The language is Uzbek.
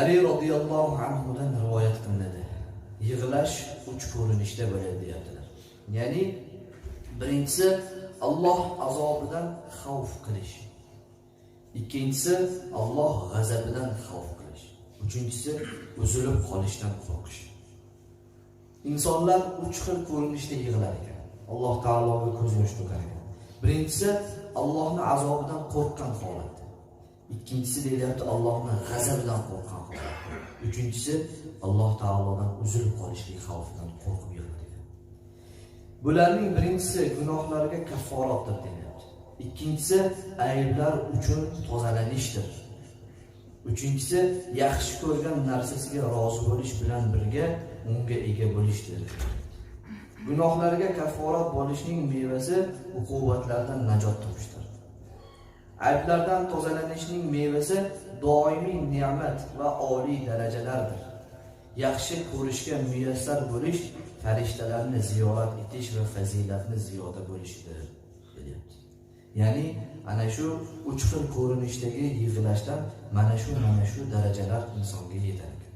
ali roziyallohu anhudan rivoyat qilinadi. Yig'lash uch ko'rinishda bo'ladi deyaptilar ya'ni birinchisi alloh azobidan xavf qilish. Ikkinchisi alloh g'azabidan xavf qilish. Uchinchisi uzilib qolishdan qo'rqish. Insonlar uch xil ko'rinishda yig'lar ekan. Alloh taologa ko'z yosh to'kar ekan. Birinchisi allohni azobidan qo'rqqan holatda ikkinchisi deyilyapti allohni g'azabidan qo'rqqan uchinchisi alloh taolodan uzilib qolishlik xavfidan qo'rqib yig'lar bularning birinchisi gunohlarga kafforatdir deyilyapti. Ikkinchisi ayblar uchun tozalanishdir uchinchisi yaxshi ko'rgan narsasiga rozi bo'lish bilan birga unga ega bo'lishdir gunohlarga kafforat bo'lishning mevasi uqubatlardan najot topishdir. Ayblardan tozalanishning mevasi doimiy ne'mat va oliy darajalardir. Yaxshi ko'rishga muyassar bo'lish farishtalarni ziyorat etish va fazilatni ziyoda bo'lishidir deyapti. Ya'ni ana shu uch xil ko'rinishdagi yig'ilashdan mana shu mana shu darajalar insonga yetadi.